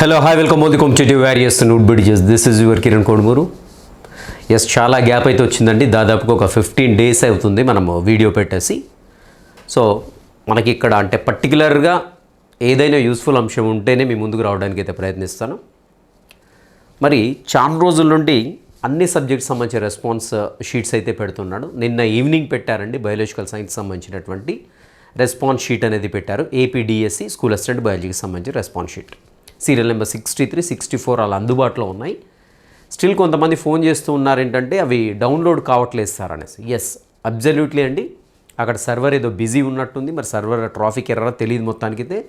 Hello hi welcome మోది competitive various నూట్ బిడిజెస్ this is your Kiran Kodumuru yes చాలా gap అయితే వచ్చిందండి. దాదాపుగా ఒక ఫిఫ్టీన్ డేస్ అవుతుంది మనము వీడియో పెట్టేసి. సో మనకి ఇక్కడ అంటే పర్టికులర్గా ఏదైనా యూస్ఫుల్ అంశం ఉంటేనే మీ ముందుకు రావడానికి అయితే ప్రయత్నిస్తాను. మరి చాలా రోజుల నుండి అన్ని సబ్జెక్ట్ సంబంధించిన రెస్పాన్స్ షీట్స్ అయితే పెడుతున్నాడు. నిన్న ఈవినింగ్ పెట్టారండి బయాలజికల్ సైన్స్ సంబంధించినటువంటి రెస్పాన్స్ షీట్ అనేది పెట్టారు. ఏపీడిఎస్సి స్కూల్ అసిస్టెంట్ బయాలజీకి సంబంధించిన response sheet serial number sixty three sixty four అలా అందుబాటులో ఉన్నాయి. స్టిల్ కొంతమంది ఫోన్ చేస్తూ ఉన్నారు ఏంటంటే అవి డౌన్లోడ్ కావట్లేదు సార్ అనేసి. ఎస్ అబ్జల్యూట్లీ అండి. అక్కడ సర్వర్ ఏదో బిజీ ఉన్నట్టుంది. మరి సర్వర్ ట్రాఫిక్ ఎర్ర తెలియదు మొత్తానికైతే.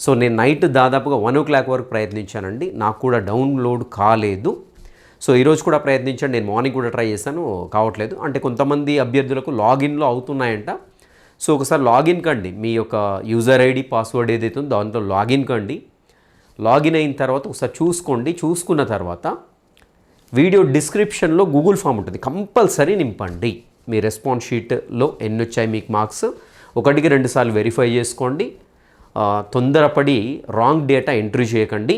సో నేను నైట్ దాదాపుగా వన్ ఓ క్లాక్ వరకు ప్రయత్నించానండి. నాకు కూడా డౌన్లోడ్ కాలేదు. సో ఈరోజు కూడా ప్రయత్నించాను నేను మార్నింగ్ కూడా ట్రై చేశాను. కావట్లేదు. అంటే కొంతమంది అభ్యర్థులకు లాగిన్లో అవుతున్నాయంట. సో ఒకసారి లాగిన్ కండి. మీ యొక్క యూజర్ ఐడి పాస్వర్డ్ ఏదైతే ఉందో దాంట్లో లాగిన్ కండి. లాగిన్ అయిన తర్వాత ఒకసారి చూసుకోండి. చూసుకున్న తర్వాత వీడియో డిస్క్రిప్షన్లో గూగుల్ ఫామ్ ఉంటుంది. కంపల్సరీ నింపండి. మీ రెస్పాన్స్ షీట్లో ఎన్ని వచ్చాయి మీకు మార్క్స్? ఒకటికి రెండుసార్లు వెరిఫై చేసుకోండి. తొందరపడి రాంగ్ డేటా ఎంట్రీ చేయకండి.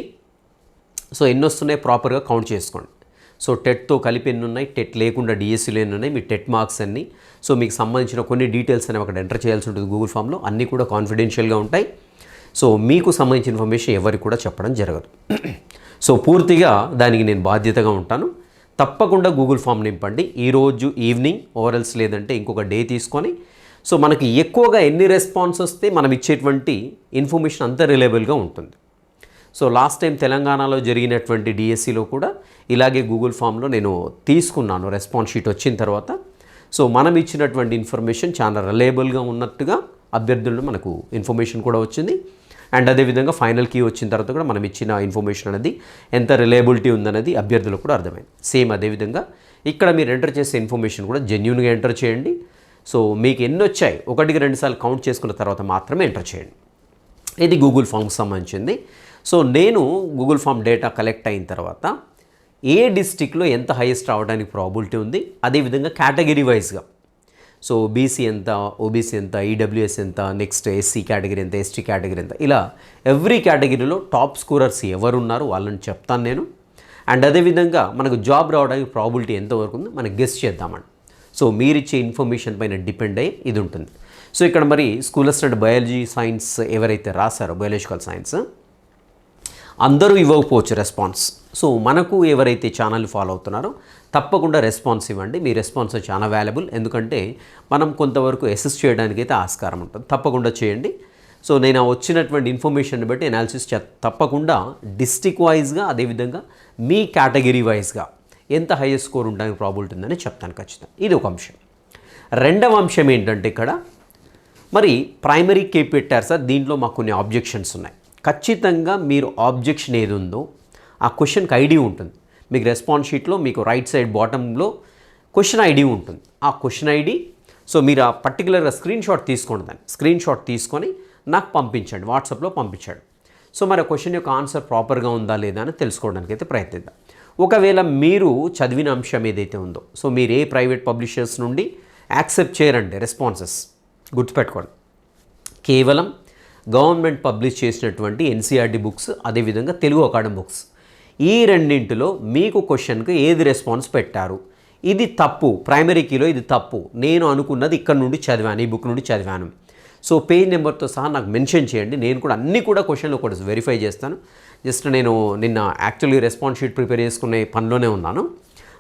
సో ఎన్ని వస్తున్నాయి ప్రాపర్గా కౌంట్ చేసుకోండి. సో టెట్తో కలిపి ఎన్ని ఉన్నాయి? టెట్ లేకుండా డిఎస్సీలో ఎన్ని ఉన్నాయి? మీ టెట్ మార్క్స్ అన్ని. సో మీకు సంబంధించిన కొన్ని డీటెయిల్స్ అనేవి అక్కడ ఎంటర్ చేయాల్సి ఉంటుంది గూగుల్ ఫామ్లో. అన్నీ కూడా కాన్ఫిడెన్షియల్గా ఉంటాయి. సో మీకు సంబంధించిన ఇన్ఫర్మేషన్ ఎవరికి కూడా చెప్పడం జరగదు. సో పూర్తిగా దానికి నేను బాధ్యతగా ఉంటాను. తప్పకుండా గూగుల్ ఫామ్ నింపండి. ఈరోజు ఈవినింగ్ ఓవరల్స్ లేదంటే ఇంకొక డే తీసుకొని సో మనకి ఎక్కువగా ఎన్ని రెస్పాన్స్ వస్తే మనం ఇచ్చేటువంటి ఇన్ఫర్మేషన్ అంత రిలయబుల్గా ఉంటుంది. సో లాస్ట్ టైం తెలంగాణలో జరిగినటువంటి డిఎస్సిలో కూడా ఇలాగే గూగుల్ ఫామ్లో నేను తీసుకున్నాను రెస్పాన్స్ షీట్ వచ్చిన తర్వాత. సో మనం ఇచ్చినటువంటి ఇన్ఫర్మేషన్ చాలా రిలయబుల్గా ఉన్నట్టుగా అభ్యర్థులను మనకు ఇన్ఫర్మేషన్ కూడా వచ్చింది. అండ్ అదేవిధంగా ఫైనల్ కీ వచ్చిన తర్వాత కూడా మనం ఇచ్చిన ఇన్ఫర్మేషన్ అనేది ఎంత రిలయబిలిటీ ఉందనేది అభ్యర్థులకు కూడా అర్థమైంది. సేమ్ అదేవిధంగా ఇక్కడ మీరు ఎంటర్ చేసే ఇన్ఫర్మేషన్ కూడా జెన్యున్గా ఎంటర్ చేయండి. సో మీకు ఎన్ని వచ్చాయి? ఒకటికి రెండుసార్లు కౌంట్ చేసుకున్న తర్వాత మాత్రమే ఎంటర్ చేయండి. ఇది గూగుల్ ఫామ్కి సంబంధించింది. సో నేను గూగుల్ ఫామ్ డేటా కలెక్ట్ అయిన తర్వాత ఏ డిస్టిక్లో ఎంత హైయెస్ట్ రావడానికి ప్రాబిలిటీ ఉంది? అదేవిధంగా కేటగిరీ వైజ్గా సో బీసీ ఎంత ఓబీసీ ఎంత ఈడబ్ల్యూఎస్ ఎంత నెక్స్ట్ ఎస్సీ కేటగిరీ ఎంత ఎస్టీ కేటగిరీ ఎంత. ఇలా ఎవ్రీ కేటగిరీలో టాప్ స్కోరర్స్ ఎవరున్నారు వాళ్ళని చెప్తాను నేను. అండ్ అదేవిధంగా మనకు జాబ్ రావడానికి ప్రాబిలిటీ ఎంతవరకు ఉందో మనం గెస్ట్ చేద్దామండి. సో మీరిచ్చే ఇన్ఫర్మేషన్ పైన డిపెండ్ అయ్యి ఇది ఉంటుంది. సో ఇక్కడ మరి స్కూల్ అసిస్టెంట్ బయాలజీ సైన్స్ ఎవరైతే రాశారో బయాలజికల్ సైన్స్ అందరూ ఇవ్వకపోవచ్చు రెస్పాన్స్ సో మనకు ఎవరైతే ఛానల్ ఫాలో అవుతున్నారో తప్పకుండా రెస్పాన్స్ ఇవ్వండి. మీ రెస్పాన్స్ చాలా వాల్యుబుల్. ఎందుకంటే మనం కొంతవరకు అసిస్ట్ చేయడానికి అయితే ఆస్కారం ఉంటుంది. తప్పకుండా చేయండి. సో నేను ఆ వచ్చినటువంటి ఇన్ఫర్మేషన్ బట్టి అనాలిసిస్ చే తప్పకుండా డిస్టిక్ వైజ్గా అదేవిధంగా మీ కేటగిరీ వైజ్గా ఎంత హైయెస్ట్ స్కోర్ ఉండడానికి ప్రాబిలిటీ ఉందని చెప్తాను ఖచ్చితంగా. ఇది ఒక అంశం. రెండవ అంశం ఏంటంటే ఇక్కడ మరి ప్రైమరీ కే పెట్టారు సార్. దీంట్లో మాకు కొన్ని ఆబ్జెక్షన్స్ ఉన్నాయి. ఖచ్చితంగా మీరు ఆబ్జెక్షన్ ఏది ఉందో ఆ క్వశ్చన్కి ఐడి ఉంటుంది. మీకు రెస్పాన్స్ షీట్లో మీకు రైట్ సైడ్ బాటంలో క్వశ్చన్ ఐడి ఉంటుంది. ఆ క్వశ్చన్ ఐడి సో మీరు ఆ పర్టికులర్గా స్క్రీన్ షాట్ తీసుకోండి దాన్ని. స్క్రీన్ షాట్ తీసుకొని నాకు పంపించండి వాట్సాప్లో పంపించండి. సో మరి ఆ క్వశ్చన్ యొక్క ఆన్సర్ ప్రాపర్గా ఉందా లేదా అని తెలుసుకోవడానికి అయితే ప్రయత్నిద్దాం. ఒకవేళ మీరు చదివిన అంశం ఏదైతే ఉందో సో మీరు ఏ ప్రైవేట్ పబ్లిషర్స్ నుండి యాక్సెప్ట్ చేయరండి రెస్పాన్సెస్ గుర్తుపెట్టుకోండి. కేవలం గవర్నమెంట్ పబ్లిష్ చేసినటువంటి ఎన్సీఆర్టీ బుక్స్ అదేవిధంగా తెలుగు అకాడమీ బుక్స్ ఈ రెండింటిలో మీకు క్వశ్చన్కి ఏది రెస్పాన్స్ పెట్టారు? ఇది తప్పు ప్రైమరీ కీలో ఇది తప్పు. నేను అనుకున్నది ఇక్కడ నుండి చదివాను ఈ బుక్ నుండి చదివాను. సో పేజ్ నెంబర్తో సహా నాకు మెన్షన్ చేయండి. నేను కూడా అన్నీ కూడా క్వశ్చన్లు కూడా వెరిఫై చేస్తాను. జస్ట్ నేను నిన్న యాక్చువల్లీ రెస్పాన్స్ షీట్ ప్రిపేర్ చేసుకునే పనిలోనే ఉన్నాను.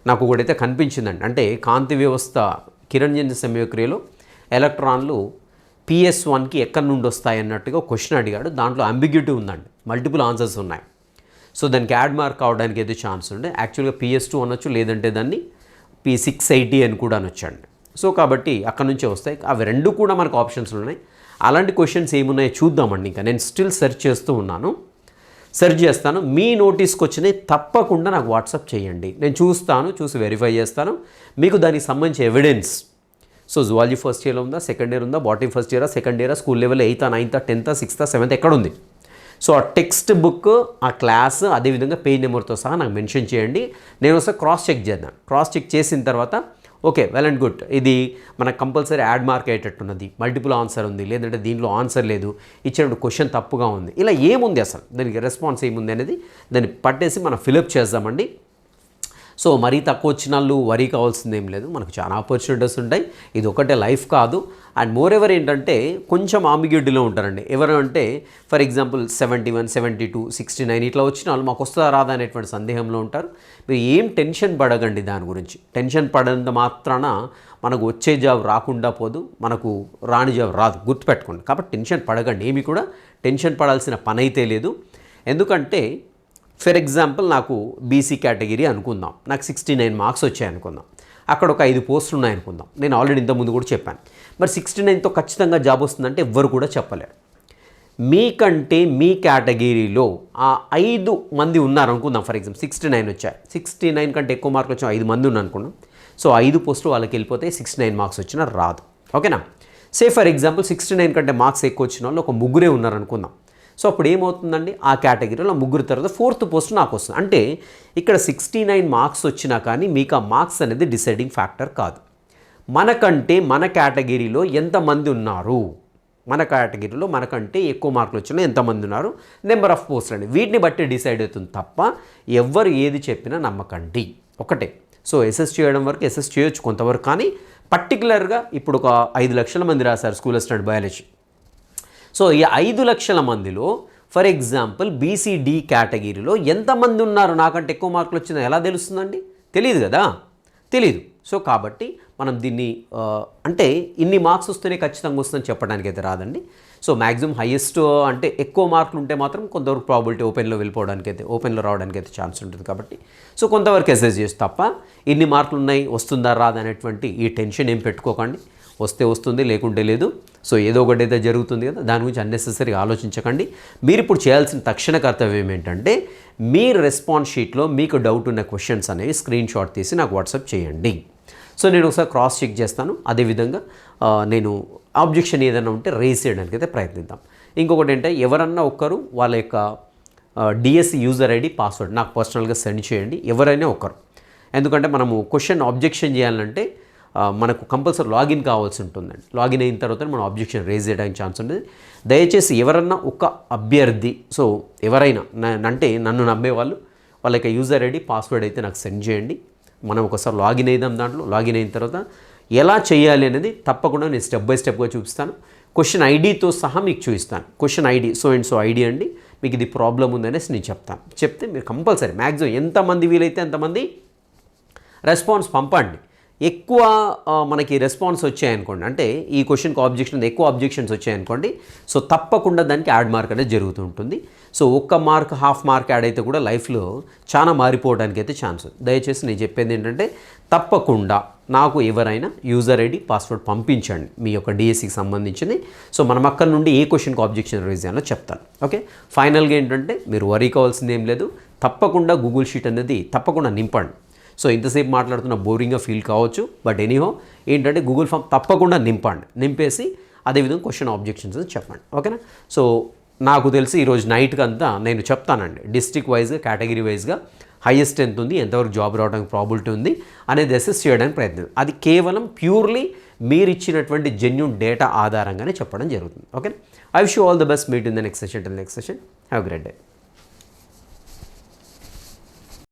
నాకు ఒకటైతే కనిపించిందండి. అంటే కాంతి వ్యవస్థ కిరణ్జన్య సమయక్రియలో ఎలక్ట్రాన్లు పిఎస్ వన్కి ఎక్కడి నుండి వస్తాయి అన్నట్టుగా క్వశ్చన్ అడిగాడు. దాంట్లో అంబిగ్యూటీ ఉందండి. మల్టిపుల్ ఆన్సర్స్ ఉన్నాయి. సో దానికి యాడ్ మార్క్ అవడానికి అయితే ఛాన్స్ ఉండే. యాక్చువల్గా పిఎస్ టూ అనొచ్చు లేదంటే దాన్ని పి సిక్స్ ఎయిటీ అని కూడా అనొచ్చండి. సో కాబట్టి అక్కడ నుంచే వస్తాయి. అవి రెండు కూడా మనకు ఆప్షన్స్ ఉన్నాయి. అలాంటి క్వశ్చన్స్ ఏమున్నాయో చూద్దామండి ఇంకా. నేను స్టిల్ సెర్చ్ చేస్తూ ఉన్నాను. సెర్చ్ చేస్తాను. మీ నోటీస్కి వచ్చినాయి తప్పకుండా నాకు వాట్సాప్ చేయండి. నేను చూస్తాను చూసి వెరిఫై చేస్తాను. మీకు దానికి సంబంధించి ఎవిడెన్స్. సో జువాలజీ ఫస్ట్ ఇయర్లో ఉందా సెకండ్ ఇయర్ ఉందా బాటనీ ఫస్ట్ ఇయరా సెకండ్ ఇయరా స్కూల్ లెవెల్ ఎయితా నైన్తా టెన్తా సిక్స్తా సెవెంత్ ఎక్కడ ఉంది సో ఆ టెక్స్ట్ బుక్ ఆ క్లాస్ అదేవిధంగా పేజ్ నెంబర్తో సహా నాకు మెన్షన్ చేయండి. నేను ఒకసారి క్రాస్ చెక్ చేద్దాం. క్రాస్ చెక్ చేసిన తర్వాత ఓకే వెల్ అండ్ గుడ్. ఇది మనకు కంపల్సరీ యాడ్ మార్క్ అయ్యేటట్టున్నది. మల్టిపుల్ ఆన్సర్ ఉంది. లేదంటే దీంట్లో ఆన్సర్ లేదు. ఇచ్చినప్పుడు క్వశ్చన్ తప్పుగా ఉంది. ఇలా ఏముంది అసలు? దానికి రెస్పాన్స్ ఏముంది అనేది దాన్ని పట్టేసి మనం ఫిలప్ చేద్దామండి. సో మరీ తక్కువ వచ్చిన వాళ్ళు వరీ కావాల్సిందేం లేదు. మనకు చాలా ఆపర్చునిటీస్ ఉంటాయి. ఇది ఒకటే లైఫ్ కాదు. అండ్ మోర్ ఎవర్ ఏంటంటే కొంచెం ఆంబిగ్యూటీలో ఉంటారండి. ఎవరు అంటే for example seventy one seventy two sixty nine ఇట్లా వచ్చిన వాళ్ళు మాకు వస్తుందా రాదా అనేటువంటి సందేహంలో ఉంటారు. మీరు ఏం టెన్షన్ పడగండి దాని గురించి. టెన్షన్ పడంత మాత్రాన మనకు వచ్చే జాబ్ రాకుండా పోదు. మనకు రాని జాబ్ రాదు. గుర్తుపెట్టుకోండి. కాబట్టి టెన్షన్ పడగండి ఏమి కూడా టెన్షన్ పడాల్సిన పని అయితే లేదు. ఎందుకంటే ఫర్ ఎగ్జాంపుల్ నాకు బీసీ కేటగిరీ అనుకుందాం. నాకు సిక్స్టీ నైన్ మార్క్స్ వచ్చాయి అనుకుందాం. అక్కడ ఒక ఐదు పోస్టులు ఉన్నాయనుకుందాం నేను ఆల్రెడీ ఇంతకుముందు కూడా చెప్పాను. మరి సిక్స్టీ నైన్తో ఖచ్చితంగా జాబ్ వస్తుందంటే ఎవ్వరు కూడా చెప్పలేరు. మీకంటే మీ కేటగిరీలో ఆ ఐదు మంది ఉన్నారు అనుకుందాం. ఫర్ ఎగ్జాంపుల్ సిక్స్టీ నైన్ వచ్చాయి. సిక్స్టీ నైన్ కంటే ఎక్కువ మార్కులు వచ్చిన ఐదు మంది ఉన్నారు అనుకున్నాం సో ఐదు పోస్టులు వాళ్ళకి వెళ్ళిపోతే సిక్స్టీ నైన్ మార్క్స్ వచ్చినా రాదు. ఓకేనా? Say for example sixty nine కంటే మార్క్స్ ఎక్కువ వచ్చిన వాళ్ళు ఒక ముగ్గురే ఉన్నారు అనుకుందాం. సో అప్పుడు ఏమవుతుందండి? ఆ కేటగిరీలో ముగ్గురు తర్వాత ఫోర్త్ పోస్ట్ నాకు వస్తుంది. అంటే ఇక్కడ సిక్స్టీ నైన్ మార్క్స్ వచ్చినా కానీ మీకు ఆ మార్క్స్ అనేది డిసైడింగ్ ఫ్యాక్టర్ కాదు. మనకంటే మన కేటగిరీలో ఎంతమంది ఉన్నారు? మన కేటగిరీలో మనకంటే ఎక్కువ మార్కులు వచ్చినా ఎంతమంది ఉన్నారు? నెంబర్ ఆఫ్ పోస్టులు అండి. వీటిని బట్టి డిసైడ్ అవుతుంది తప్ప ఎవ్వరు ఏది చెప్పినా నమ్మకండి. ఒకటే. సో ఎస్ఎస్ చేయడం వరకు ఎస్ఎస్ చేయొచ్చు కొంతవరకు కానీ పర్టికులర్గా ఇప్పుడు ఒక ఐదు లక్షల మంది రాశారు స్కూల్ అసిస్టెంట్ బయాలజీ. సో ఈ ఐదు లక్షల మందిలో ఫర్ ఎగ్జాంపుల్ బీసీడీ కేటగిరీలో ఎంతమంది ఉన్నారు? నాకంటే ఎక్కువ మార్కులు వచ్చిందో ఎలా తెలుస్తుందండి? తెలియదు కదా? తెలీదు. సో కాబట్టి మనం దీన్ని అంటే ఇన్ని మార్క్స్ వస్తేనే ఖచ్చితంగా వస్తుందని చెప్పడానికి అయితే రాదండి. సో మ్యాక్సిమం హైయెస్ట్ అంటే ఎక్కువ మార్కులు ఉంటే మాత్రం కొంతవరకు ప్రాబిలిటీ ఓపెన్లో వెళ్ళిపోవడానికి అయితే ఓపెన్లో రావడానికి అయితే ఛాన్స్ ఉంటుంది కాబట్టి. సో కొంతవరకు ఎస్ఎస్ చేసి తప్ప ఇన్ని మార్కులు ఉన్నాయి వస్తుందా రాదా అనేటువంటి ఈ టెన్షన్ ఏం పెట్టుకోకండి. వస్తే వస్తుంది లేకుంటే లేదు. సో ఏదో ఒకటి అయితే జరుగుతుంది కదా దాని గురించి అన్నెసెసరీగా ఆలోచించకండి. మీరు ఇప్పుడు చేయాల్సిన తక్షణ కర్తవ్యం ఏంటంటే మీ రెస్పాన్స్ షీట్లో మీకు డౌట్ ఉన్న క్వశ్చన్స్ అనేవి స్క్రీన్ షాట్ తీసి నాకు వాట్సాప్ చేయండి. సో నేను ఒకసారి క్రాస్ చెక్ చేస్తాను. అదేవిధంగా నేను ఆబ్జెక్షన్ ఏదైనా ఉంటే రేస్ చేయడానికి అయితే ప్రయత్నిద్దాం. ఇంకొకటి ఏంటంటే ఎవరన్నా ఒక్కరు వాళ్ళ యొక్క డిఎస్సి యూజర్ ఐడి పాస్వర్డ్ నాకు పర్సనల్గా సెండ్ చేయండి. ఎవరైనా ఒకరు ఎందుకంటే మనము క్వశ్చన్ ఆబ్జెక్షన్ చేయాలంటే మనకు కంపల్సరీ లాగిన్ కావాల్సి ఉంటుందండి. లాగిన్ అయిన తర్వాత మనం ఆబ్జెక్షన్ రేజ్ చేయడానికి ఛాన్స్ ఉంటుంది. దయచేసి ఎవరన్నా ఒక అభ్యర్థి సో ఎవరైనా అంటే నన్ను నమ్మే వాళ్ళు వాళ్ళ యొక్క యూజర్ ఐడి పాస్వర్డ్ అయితే నాకు సెండ్ చేయండి. మనం ఒకసారి లాగిన్ అయిదాం దాంట్లో లాగిన్ అయిన తర్వాత ఎలా చేయాలి అనేది తప్పకుండా నేను స్టెప్ బై స్టెప్గా చూపిస్తాను. క్వశ్చన్ ఐడితో సహా మీకు చూపిస్తాను. Question ID so and so ID అండి. మీకు ఇది ప్రాబ్లం ఉందనేసి నేను చెప్తాను. చెప్తే మీరు కంపల్సరీ మ్యాక్సిమం ఎంతమంది వీలైతే అంతమంది రెస్పాన్స్ పంపండి. ఎక్కువ మనకి రెస్పాన్స్ వచ్చాయనుకోండి అంటే ఈ క్వశ్చన్కి ఆబ్జెక్షన్ ఎక్కువ ఆబ్జెక్షన్స్ వచ్చాయనుకోండి సో తప్పకుండా దానికి యాడ్ మార్క్ అనేది జరుగుతూ ఉంటుంది. సో ఒక్క మార్క్ హాఫ్ మార్క్ యాడ్ అయితే కూడా లైఫ్లో చాలా మారిపోవడానికి అయితే ఛాన్స్ దయచేసి నేను చెప్పేది ఏంటంటే తప్పకుండా నాకు ఎవరైనా యూజర్ ఐడి పాస్వర్డ్ పంపించండి. మీ యొక్క డిఎస్సికి సంబంధించింది. సో మనం అక్కడ నుండి ఏ క్వశ్చన్కి ఆబ్జెక్షన్ రైజ్ చేయాలో చెప్తాను. ఓకే ఫైనల్గా ఏంటంటే మీరు వరీ కావాల్సింది ఏం లేదు. తప్పకుండా గూగుల్ షీట్ అనేది తప్పకుండా నింపండి. సో ఇంతసేపు మాట్లాడుతున్న బోరింగ్గా ఫీల్ కావచ్చు బట్ ఎనీహో ఏంటంటే గూగుల్ ఫామ్ తప్పకుండా నింపండి. నింపేసి అదేవిధంగా క్వశ్చన్ ఆబ్జెక్షన్స్ అని చెప్పండి. ఓకేనా సో నాకు తెలిసి ఈరోజు నైట్కి అంతా నేను చెప్తానండి. డిస్ట్రిక్ట్ వైజ్గా కేటగిరీ వైజ్గా హైయెస్ట్ ఎంత ఉంది ఎంతవరకు జాబ్ రావడానికి ప్రాబిలిటీ ఉంది అనేది అసెస్ చేయడానికి ప్రయత్నం. అది కేవలం ప్యూర్లీ మీరు ఇచ్చినటువంటి జెన్యున్ డేటా ఆధారంగానే చెప్పడం జరుగుతుంది. Okay I wish you all the best meet in the next session next session have great day